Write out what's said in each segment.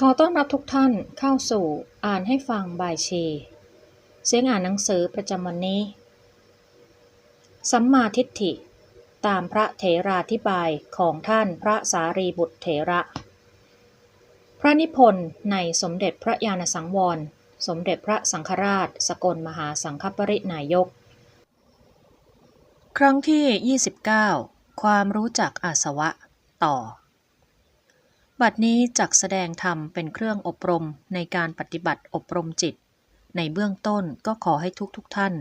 ขอต้อนรับทุกท่านเข้าสู่อ่านให้ฟังบายเชเสียงอ่านหนังสือประจำวันนี้ สัมมาทิฏฐิ ตามพระเถราธิบายของท่านพระสารีบุตรเถระ พระนิพนธ์ในสมเด็จพระญาณสังวร สมเด็จพระสังฆราช สกลมหาสังฆปรินายก ครั้งที่ 29 ความรู้จักอาสวะต่อ บัดนี้จักแสดงธรรมเป็นเครื่องอบรมในการปฏิบัติอบรมจิต ในเบื้องต้นก็ขอให้ทุกทุกท่าน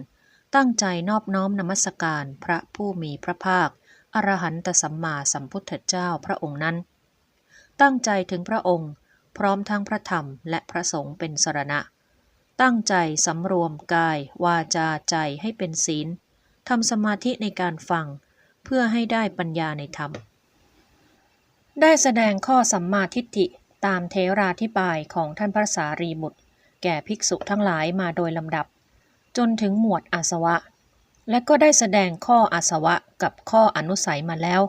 ตั้งใจนอบน้อมนมัสการพระผู้มีพระภาค อรหันตสัมมาสัมพุทธเจ้าพระองค์นั้น ตั้งใจถึงพระองค์ พร้อมทั้งพระธรรมและพระสงฆ์เป็นสรณะ ตั้งใจสำรวมกาย วาจาใจให้เป็นศีลทำสมาธิในการฟัง เพื่อให้ได้ปัญญาในธรรม ได้แสดงข้อสัมมาทิฏฐิตามเทราธิบายของท่านพระสารีบุตร แก่ภิกษุทั้งหลายมาโดยลำดับ จนถึงหมวดอาสวะ และก็ได้แสดงข้ออาสวะกับข้ออนุสัยมาแล้ว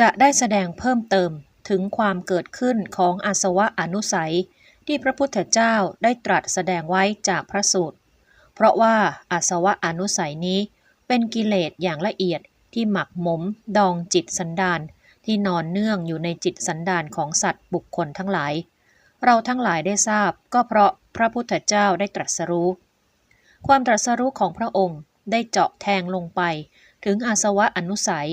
จะได้แสดงเพิ่มเติมถึงความเกิดขึ้นของอาสวะอนุสัย ที่พระพุทธเจ้าได้ตรัสแสดงไว้จากพระสูตร เพราะว่าอาสวะอนุสัยนี้เป็นกิเลสอย่างละเอียดที่หมักหมม ดองจิตสันดาน ที่นอนเนื่องอยู่ในจิตสันดานของสัตว์บุคคลทั้งหลาย เราทั้งหลายได้ทราบก็เพราะพระพุทธเจ้าได้ตรัสรู้ ความตรัสรู้ของพระองค์ได้เจาะแทงลงไป ถึงอาสวะอนุสัย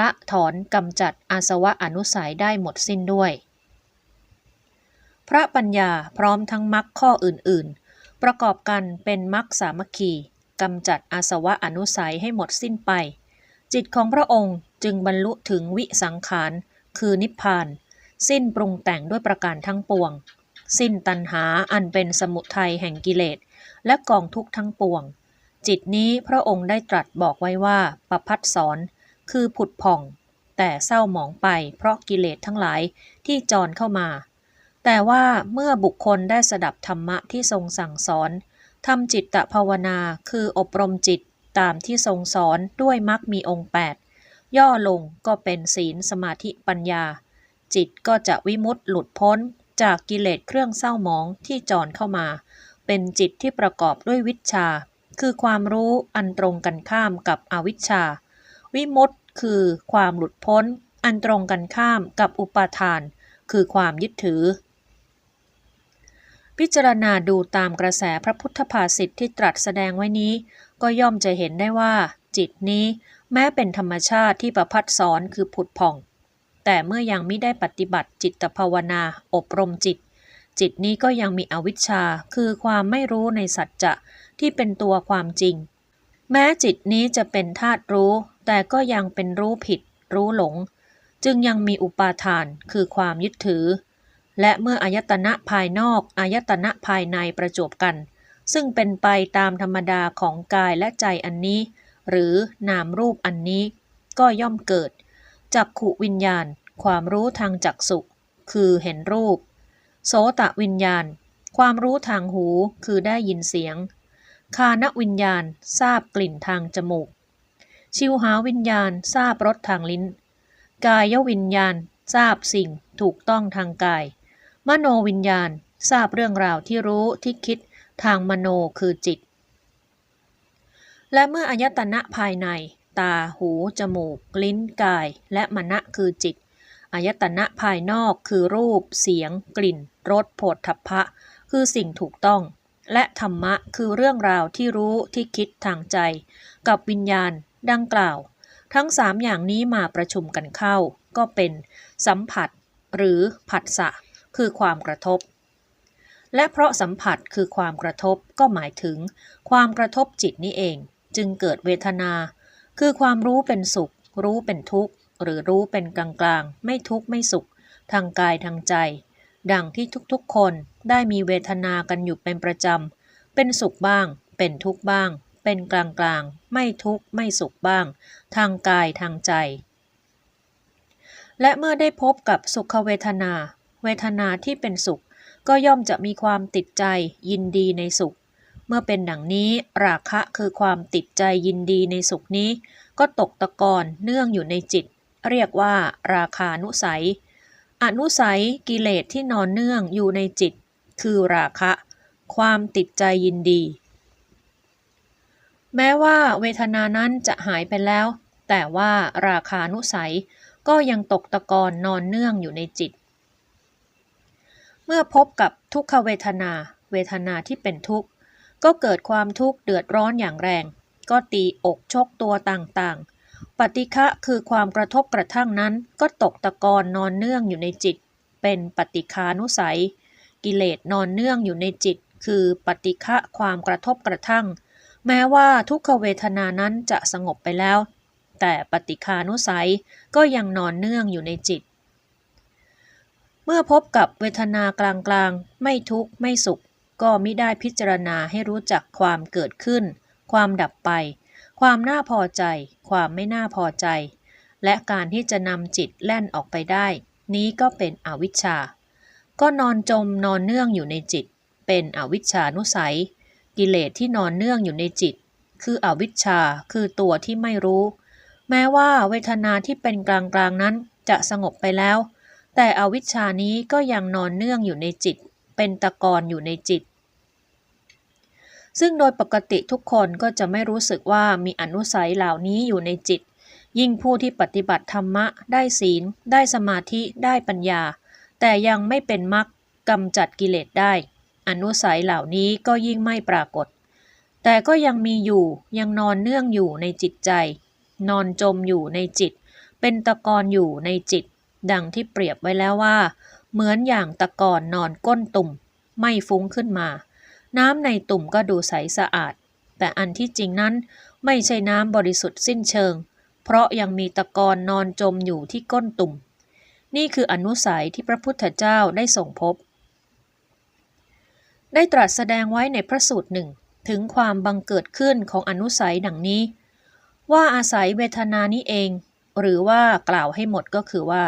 ละถอนกำจัดอาสวะอนุสัยได้หมดสิ้นด้วย พระปัญญาพร้อมทั้งมรรคข้ออื่นๆ ประกอบกันเป็นมรรคสามัคคีกำจัดอาสวะอนุสัยให้หมดสิ้นไป จิตของพระองค์จึงบรรลุถึงวิสังขาร คือนิพพาน สิ้นปรุงแต่งด้วยประการทั้งปวง สิ้นตัณหาอันเป็นสมุทัยแห่งกิเลส และกองทุกข์ทั้งปวง จิตนี้พระองค์ได้ตรัสบอกไว้ว่าปพัดสอนคือผุดผ่อง แต่เศร้าหมองไปเพราะกิเลสทั้งหลายที่จรเข้ามา แต่ว่าเมื่อบุคคลได้สดับธรรมะที่ทรงสั่งสอนทำจิตตภาวนาคืออบรมจิต ตามที่ทรงสอนด้วยมรรคมีองค์ 8 ย่อลงก็เป็นศีลสมาธิปัญญา จิตก็จะวิมุตติหลุดพ้นจากกิเลสเครื่องเศร้าหมองที่จรเข้ามา เป็นจิตที่ประกอบด้วยวิชา คือความรู้อันตรงกันข้ามกับอวิชชา วิมุตติคือความหลุดพ้น อันตรงกันข้ามกับอุปาทาน คือความยึดถือพิจารณาดูตามกระแสพระพุทธภาษิตที่ตรัสแสดงไว้นี้ ก็ย่อมจะเห็นได้ว่า จิตนี้แม้เป็นธรรมชาติที่ประพัดสอนคือผุดผ่อง แต่เมื่อยังไม่ได้ปฏิบัติจิตภาวนาอบรมจิต จิตนี้ก็ยังมีอวิชชาคือความไม่รู้ในสัจจะที่เป็นตัวความจริง แม้จิตนี้จะเป็นธาตุรู้ แต่ก็ยังเป็นรู้ผิด รู้หลง จึงยังมีอุปาทานคือความยึดถือ และเมื่ออายตนะภายนอกอายตนะภายในประจบกัน ซึ่งเป็นไปตามธรรมดาของกายและใจอันนี้ หรือนามรูปอันนี้ ก็ย่อมเกิด จักขุวิญญาณ ความรู้ทางจักสุคือเห็นรูป โสตะวิญญาณ ความรู้ทางหูคือได้ยินเสียง คานวิญญาณทราบกลิ่นทางจมูก ชิวหาวิญญาณทราบรสทางลิ้น กายวิญญาณทราบสิ่งถูกต้องทางกาย มโนวิญญาณทราบเรื่องราวที่รู้ที่คิด ทางมโนคือจิต และเมื่ออายตนะภายใน ตา หู จมูก ลิ้น กาย และมณะคือจิต อายตนะภายนอกคือรูป เสียง กลิ่น รสโผฏฐัพพะ คือสิ่งถูกต้อง และธรรมะคือเรื่องราวที่รู้ที่คิดทางใจ กับวิญญาณ ดังกล่าว ทั้งสามอย่างนี้มาประชุมกันเข้า ก็เป็น สัมผัส หรือผัสสะ คือความกระทบ และเพราะสัมผัสคือความกระทบก็หมายถึง ความกระทบจิตนี้เอง จึงเกิดเวทนา คือความรู้เป็นสุข รู้เป็นทุกข์ หรือรู้เป็นกลางกลางๆไม่ทุกข์ไม่สุข ทางกายทางใจ ดังที่ทุกๆคนได้มีเวทนากันอยู่เป็นประจำ เป็นสุขบ้าง เป็นทุกข์บ้าง เป็นกลางกลางๆไม่ทุกข์ไม่สุขบ้าง ทางกายทางใจ และเมื่อได้พบกับสุขเวทนา เวทนาที่เป็นสุข ก็ย่อมจะมีความติดใจยินดีในสุข เมื่อเป็นดังนี้ราคะคือความติดใจยินดีในสุขนี้ ก็ตกตะกอนเนื่องอยู่ในจิต เรียกว่าราคานุสัย อนุสัยกิเลสที่นอนเนื่องอยู่ในจิต คือราคะ ความติดใจยินดี แม้ว่าเวทนานั้นจะหายไปแล้ว แต่ว่าราคานุสัยก็ยังตกตะกอนนอนเนื่องอยู่ในจิต เมื่อพบกับทุกขเวทนา เวทนาที่เป็นทุกข์ ก็เกิดความทุกข์เดือดร้อนอย่างแรง ก็ตีอกชกตัวต่างๆ ปฏิฆะคือความกระทบกระทั่งนั้นก็ตกตะกอนนอนเนื่องอยู่ในจิต เป็นปฏิคานุสัย กิเลสนอนเนื่องอยู่ในจิต คือปฏิฆะความกระทบกระทั่ง แม้ว่าทุกขเวทนานั้นจะสงบไปแล้ว แต่ปฏิคานุสัยก็ยังนอนเนื่องอยู่ในจิต เมื่อพบกับเวทนากลางๆ ไม่ทุกข์ไม่สุข ก็มิได้พิจารณาให้รู้จักความเกิดขึ้น ความดับไป ความน่าพอใจ ความไม่น่าพอใจ และการที่จะนำจิตแล่นออกไปได้ นี้ก็เป็นอวิชชา ก็นอนจมนอนเนื่องอยู่ในจิต เป็นอวิชชานุสัย กิเลสที่นอนเนื่องอยู่ในจิต คืออวิชชาคือตัวที่ไม่รู้ แม้ว่าเวทนาที่เป็นกลางๆนั้นจะสงบไปแล้ว แต่อวิชชานี้ก็ยังนอนเนื่องอยู่ในจิต เป็นตะกอนอยู่ในจิต ซึ่งโดยปกติทุกคนก็จะไม่รู้สึกว่ามีอนุสัยเหล่านี้อยู่ในจิต ยิ่งผู้ที่ปฏิบัติธรรมะ ได้ศีล ได้สมาธิ ได้ปัญญา แต่ยังไม่เป็นมรรคกำจัดกิเลสได้ อนุสัยเหล่านี้ก็ยิ่งไม่ปรากฏ แต่ก็ยังมีอยู่ ยังนอนเนื่องอยู่ในจิตใจ นอนจมอยู่ในจิต เป็นตะกอนอยู่ในจิต ดังที่เปรียบไว้แล้วว่า เหมือนอย่างตะกอนนอนก้นตุ่ม ไม่ฟุ้งขึ้นมา น้ำในตุ่มก็ดูใสสะอาด แต่อันที่จริงนั้นไม่ใช่น้ำบริสุทธิ์สิ้นเชิง เพราะยังมีตะกอนนอนจมอยู่ที่ก้นตุ่ม นี่คืออนุสัยที่พระพุทธเจ้าได้ส่งพบ ได้ตรัสแสดงไว้ในพระสูตรหนึ่งถึงความบังเกิดขึ้นของอนุสัยดังนี้ ว่าอาศัยเวทนานี้เอง หรือว่ากล่าวให้หมดก็คือว่า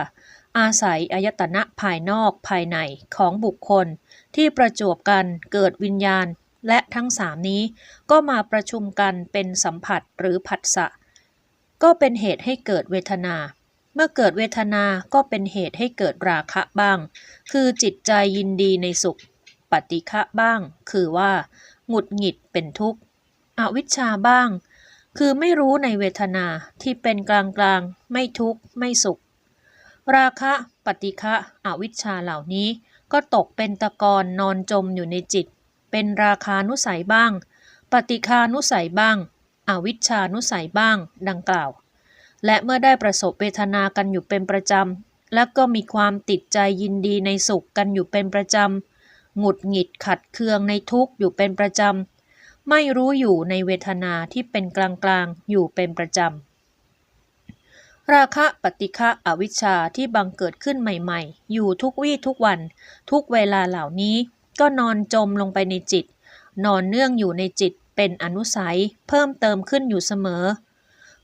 อาศัยอายตนะภายนอกภายในของบุคคล ที่ประจวบกันเกิดวิญญาณ และทั้งสามนี้ก็มาประชุมกันเป็นสัมผัสหรือผัสสะ ก็เป็นเหตุให้เกิดเวทนา เมื่อเกิดเวทนาก็เป็นเหตุให้เกิดราคะบ้าง คือจิตใจยินดีในสุข ปฏิฆะบ้าง คือว่าหงุดหงิดเป็นทุกข์ อวิชชาบ้าง คือไม่รู้ในเวทนาที่เป็นกลางกลางๆไม่ทุกข์ไม่สุข ราคะปฏิฆะอวิชชาเหล่านี้ ก็ตกเป็นตะกอนนอนจมอยู่ในจิต เป็นราคานุสัยบ้าง ปฏิคานุสัยบ้าง อวิชชานุสัยบ้าง ดังกล่าว และเมื่อได้ประสบเวทนากันอยู่เป็นประจำ และก็มีความติดใจยินดีในสุขกันอยู่เป็นประจำ หงุดหงิดขัดเคืองในทุกข์อยู่เป็นประจำ ไม่รู้อยู่ในเวทนาที่เป็นกลางๆอยู่เป็นประจำ ราคะปฏิฆะอวิชชาที่บังเกิดขึ้นใหม่ๆ อยู่ทุกวี่ทุกวัน ทุกเวลาเหล่านี้ ก็นอนจมลงไปในจิต นอนเนื่องอยู่ในจิตเป็นอนุสัยเพิ่มเติมขึ้นอยู่เสมอ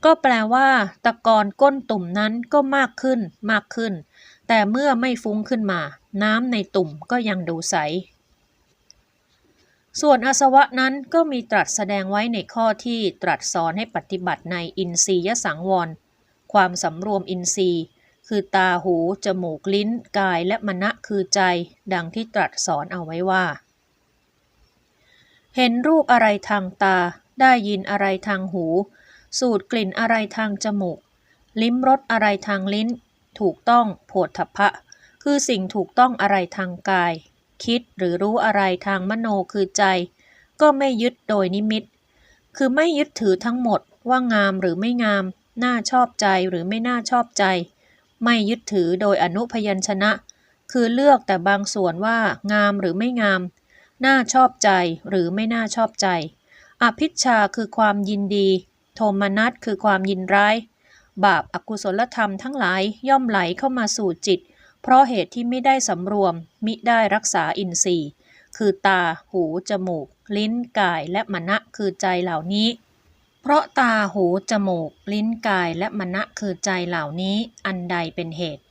ก็แปลว่าตะกอนก้นตุ่มนั้นก็มากขึ้นมากขึ้น แต่เมื่อไม่ฟุ้งขึ้นมา น้ำในตุ่มก็ยังดูใส ส่วนอาสวะนั้นก็มีตรัสแสดงไว้ในข้อที่ตรัสสอนให้ปฏิบัติในอินทรียสังวร ความสำรวมอินทรีย์ คือตาหู จมูกลิ้น กายและมณะคือใจ ดังที่ตรัสสอนเอาไว้ว่า เห็นรูปอะไรทางตา ได้ยินอะไรทางหู สูดกลิ่นอะไรทางจมูก ลิ้มรสอะไรทางลิ้น ถูกต้องโผฏฐพะ คือสิ่งถูกต้องอะไรทางกาย คิดหรือรู้อะไรทางมโนคือใจ ก็ไม่ยึดโดยนิมิต คือไม่ยึดถือทั้งหมดว่างามหรือไม่งาม น่าชอบใจหรือไม่น่าชอบใจ ไม่ยึดถือโดยอนุพยัญชนะ คือเลือกแต่บางส่วนว่างามหรือไม่งาม น่าชอบใจหรือไม่น่าชอบใจ อภิชาคือความยินดี โทมนัสคือความยินร้าย บาปอากุศลธรรมทั้งหลายย่อมไหลเข้ามาสู่จิต เพราะเหตุที่ไม่ได้สำรวม มิได้รักษาอินทรีย์ คือตา หู จมูก ลิ้น กาย และมณะคือใจเหล่านี้ เพราะตาหูจมูก ลิ้นกายและมณะคือใจเหล่านี้อันใดเป็นเหตุ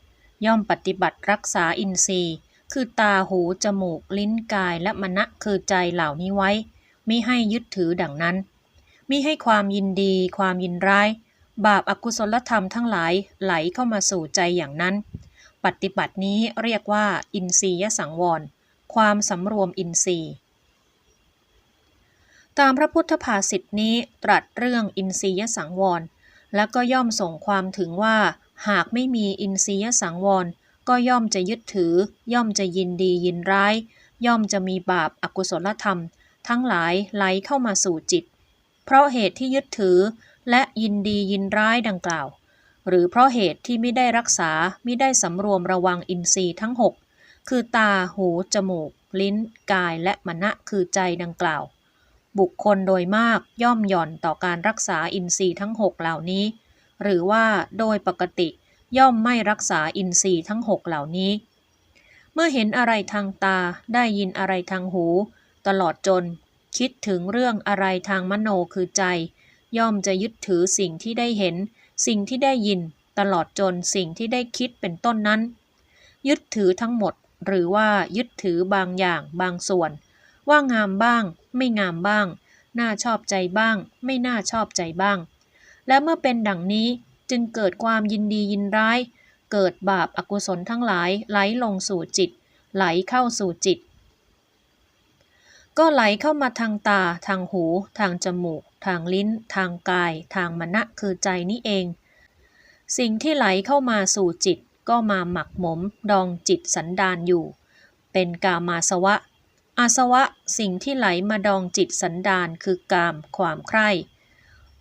ย่อมปฏิบัติรักษาอินทรีย์ คือตาหูจมูก ลิ้นกายและมณะคือใจเหล่านี้ไว้มิให้ยึดถือดังนั้นมิให้ความยินดี ความยินร้าย บาปอากุศลธรรมทั้งหลายไหลเข้ามาสู่ใจอย่างนั้นปปฏิบัตินี้เรียกว่า อินทรียสังวร ความสำรวมอินทรีย์ ตามพระพุทธภาษิตนี้ตรัสเรื่องอินทรียสังวร และก็ย่อมส่งความถึงว่า หากไม่มีอินทรียสังวร ก็ย่อมจะยึดถือ ย่อมจะยินดียินร้าย ย่อมจะมีบาปอากุศลธรรม ทั้งหลายไหลเข้ามาสู่จิต เพราะเหตุที่ยึดถือ และยินดียินร้ายดังกล่าว หรือเพราะเหตุที่ไม่ได้รักษาไม่ได้สำรวมระวังอินทรีย์ทั้งหกคือตาหู จมูก ลิ้น กายและมณะคือใจดังกล่าว บุคคลโดยมากย่อมหย่อนต่อการรักษาอินทรีย์ทั้งหกเหล่านี้ หรือว่าโดยปกติย่อมไม่รักษาอินทรีย์ทั้งหกเหล่านี้ เมื่อเห็นอะไรทางตาได้ยินอะไรทางหู ตลอดจน คิดถึงเรื่องอะไรทางมโนคือใจ ย่อมจะยึดถือสิ่งที่ได้เห็น สิ่งที่ได้ยิน ตลอดจนสิ่งที่ได้คิดเป็นต้นนั้น ยึดถือทั้งหมด หรือว่ายึดถือบางอย่างบางส่วน ว่างามบ้าง ไม่งามบ้าง น่าชอบใจบ้าง ไม่น่าชอบใจบ้าง และเมื่อเป็นดังนี้จึงเกิดความยินดียินร้าย เกิดบาปอากุศลทั้งหลายไหลลงสู่จิต ไหลเข้าสู่จิต ก็ไหลเข้ามาทางตา ทางหู ทางจมูก ทางลิ้น ทางกาย ทางมณะคือใจนี้เอง สิ่งที่ไหลเข้ามาสู่จิตก็มาหมักหมมดองจิตสันดานอยู่ เป็นกามาสวะ อาสวะสิ่งที่ไหลมาดองจิตสันดานคือกามความใคร่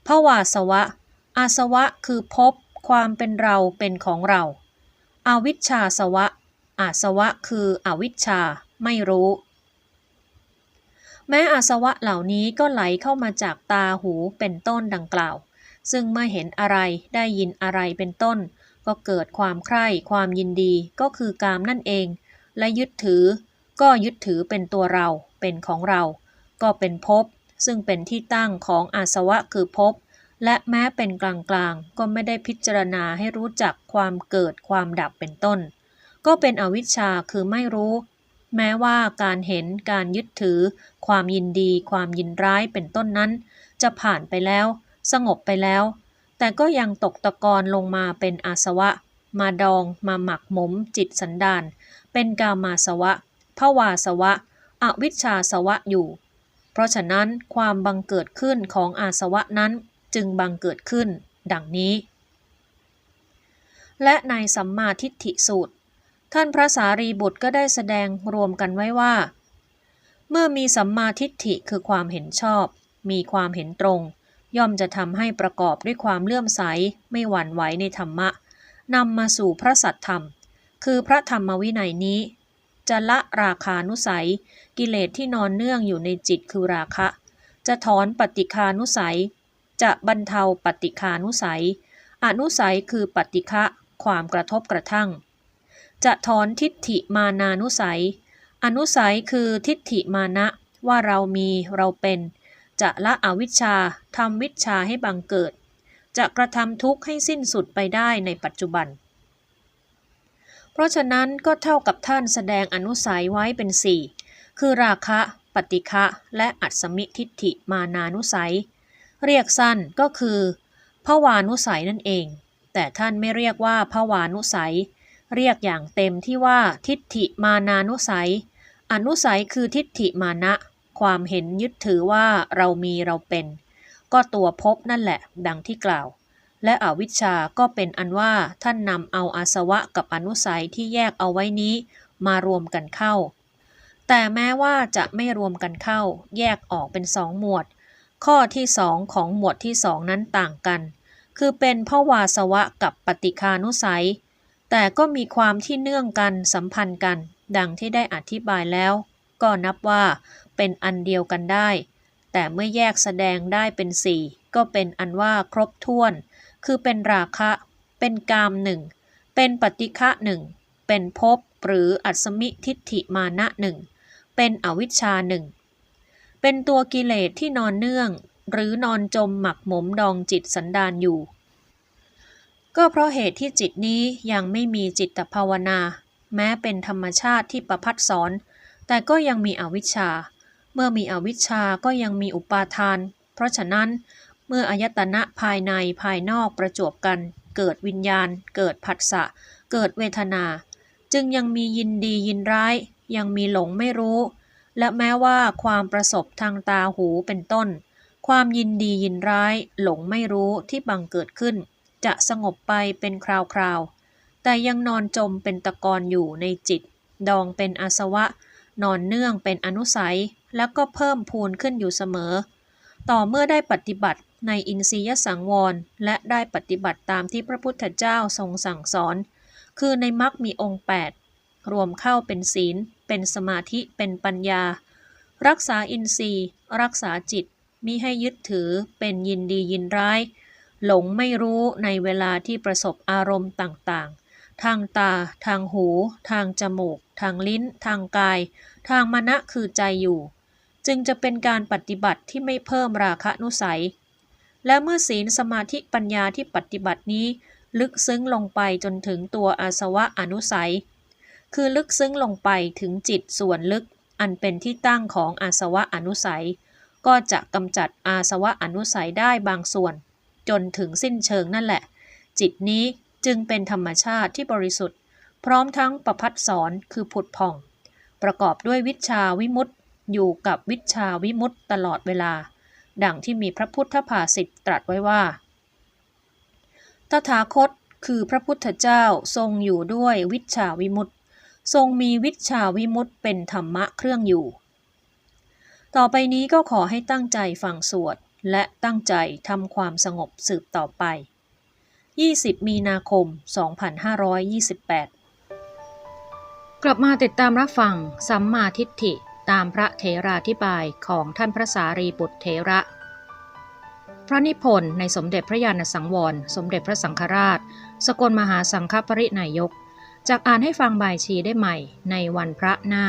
ภวาสวะ อาสวะคือพบความเป็นเราเป็นของเรา อาวิชชาสวะ อาสวะคืออวิชชาไม่รู้ แม้อาสวะเหล่านี้ก็ไหลเข้ามาจากตาหูเป็นต้นดังกล่าว ซึ่งเมื่อเห็นอะไรได้ยินอะไรเป็นต้น ก็เกิดความใคร่ความยินดีก็คือกามนั่นเอง และยึดถือ ก็ยึดถือเป็นตัวเรา เป็นของเรา ก็เป็นภพ ซึ่งเป็นที่ตั้งของอาสวะคือภพ และแม้เป็นกลางๆ ก็ไม่ได้พิจารณาให้รู้จักความเกิดความดับเป็นต้น ก็เป็นอวิชชาคือไม่รู้ แม้ว่าการเห็น การยึดถือ ความยินดี ความยินร้ายเป็นต้นนั้น จะผ่านไปแล้ว สงบไปแล้ว แต่ก็ยังตกตะกอนลงมาเป็นอาสวะ มาดอง มาหมักหมม จิตสันดาน เป็นกามาสวะ ภวาสวะ อวิชชาสวะอยู่ เพราะฉะนั้นความบังเกิดขึ้นของอาสวะนั้นจึงบังเกิดขึ้น ดังนี้ และในสัมมาทิฏฐิสูตร ท่านพระสารีบุตรก็ได้แสดงรวมกันไว้ว่า เมื่อมีสัมมาทิฏฐิคือความเห็นชอบ มีความเห็นตรง ย่อมจะทำให้ประกอบด้วยความเลื่อมใสไม่หวั่นไหวในธรรมะนำมาสู่พระสัตธรรม คือพระธรรมวินัยนี้ จะละราคานุสัย กิเลสที่นอนเนื่องอยู่ในจิตคือราคะ จะถอนปฏิคานุสัย จะบรรเทาปฏิคานุสัย อนุสัยคือปฏิฆะความกระทบกระทั่ง จะถอนทิฏฐิมานานุสัย อนุสัยคือทิฏฐิมานะว่าเรามีเราเป็น จะละอวิชชาทำวิชาให้บังเกิด จะกระทำทุกข์ให้สิ้นสุดไปได้ในปัจจุบัน เพราะฉะนั้นก็เท่ากับท่านแสดงอนุสัยไว้เป็นสี่คือราคะปฏิฆะและอัศมิทิฏฐิมานานุสัย เรียกสั้นก็คือภวานุสัยนั่นเอง แต่ท่านไม่เรียกว่าภวานุสัย เรียกอย่างเต็มที่ว่าทิฏฐิมานานุสัย อนุสัยคือทิฏฐิมานะ ความเห็นยึดถือว่าเรามีเราเป็น ก็ตัวพบนั่นแหละ ดังที่กล่าว และอวิชชาก็เป็นอันว่าท่านนำเอาอาสวะกับอนุสัยที่แยกเอาไว้นี้มารวมกันเข้า แต่แม้ว่าจะไม่รวมกันเข้า แยกออกเป็นสองหมวด ข้อที่สองของหมวดที่สองนั้นต่างกัน คือเป็นภวาสวะกับปฏิคานุสัย แต่ก็มีความที่เนื่องกันสัมพันธ์กัน ดังที่ได้อธิบายแล้ว ก็นับว่าเป็นอันเดียวกันได้ แต่เมื่อแยกแสดงได้เป็นสี่ก็เป็นอันว่าครบถ้วน คือเป็นราคะ เป็นกามหนึ่ง เป็นปฏิฆะหนึ่ง เป็นภพหรืออัศมิทิฏฐิมานะหนึ่ง เป็นอวิชชาหนึ่ง เป็นตัวกิเลสที่นอนเนื่อง หรือนอนจมหมักหมมดองจิตสันดานอยู่ ก็เพราะเหตุที่จิตนี้ยังไม่มีจิตภาวนา แม้เป็นธรรมชาติที่ประพัดสอน แต่ก็ยังมีอวิชชา เมื่อมีอวิชชาก็ยังมีอุปาทาน เพราะฉะนั้น มื่ออายตนะภายในภายนอกประจวบกัน เกิดวิญญาณ เกิดผัสสะ เกิดเวทนา จึงยังมียินดียินร้าย ยังมีหลงไม่รู้ และแม้ว่าความประสบทางตาหูเป็นต้น ความยินดียินร้าย หลงไม่รู้ที่บังเกิดขึ้น จะสงบไปเป็นคราวๆ แต่ยังนอนจมเป็นตะกอนอยู่ในจิต ดองเป็นอาสวะ นอนเนื่องเป็นอนุสัย แล้วก็เพิ่มพูนขึ้นอยู่เสมอ ต่อเมื่อได้ปฏิบัติ ในอินทรียสังวร และได้ปฏิบัติตามที่พระพุทธเจ้าทรงสั่งสอน คือในมรรคมีองค์ 8 รวมเข้าเป็นศีล เป็นสมาธิเป็นปัญญา รักษาอินทรีย์ รักษาจิตมิให้ยึดถือเป็นยินดียินร้าย หลงไม่รู้ในเวลาที่ประสบอารมณ์ต่างๆ ทางตา ทางหู ทางจมูก ทางลิ้น ทางกาย ทางมณะคือใจอยู่ จึงจะเป็นการปฏิบัติที่ไม่เพิ่มราคะนุสัย และเมื่อศีลสมาธิปัญญาที่ปฏิบัตินี้ ลึกซึ้งลงไปจนถึงตัวอาสวะอนุสัย คือลึกซึ้งลงไปถึงจิตส่วนลึก อันเป็นที่ตั้งของอาสวะอนุสัย ก็จะกำจัดอาสวะอนุสัยได้บางส่วน จนถึงสิ้นเชิงนั่นแหละ จิตนี้จึงเป็นธรรมชาติที่บริสุทธิ์ พร้อมทั้งประพัดสอนคือผุดผ่อง ประกอบด้วยวิชาวิมุตติอยู่กับวิชาวิมุตติตลอดเวลา ดังที่มีพระพุทธภาษิตตรัสไว้ว่า ตถาคตคือพระพุทธเจ้าทรงอยู่ด้วยวิชาวิมุตติ ทรงมีวิชาวิมุตติเป็นธรรมะเครื่องอยู่ ต่อไปนี้ก็ขอให้ตั้งใจฟังสวด และตั้งใจทำความสงบสืบต่อไป 20 มีนาคม 2528 กลับมาติดตามรับฟังสัมมาทิฏฐิ ตามพระเถราธิบายของท่านพระสารีบุตรเถระ พระนิพนธ์ในสมเด็จพระญาณสังวร สมเด็จพระสังฆราช สกลมหาสังฆปรินายกจากอ่านให้ฟังบ่ายชีได้ใหม่ในวันพระหน้า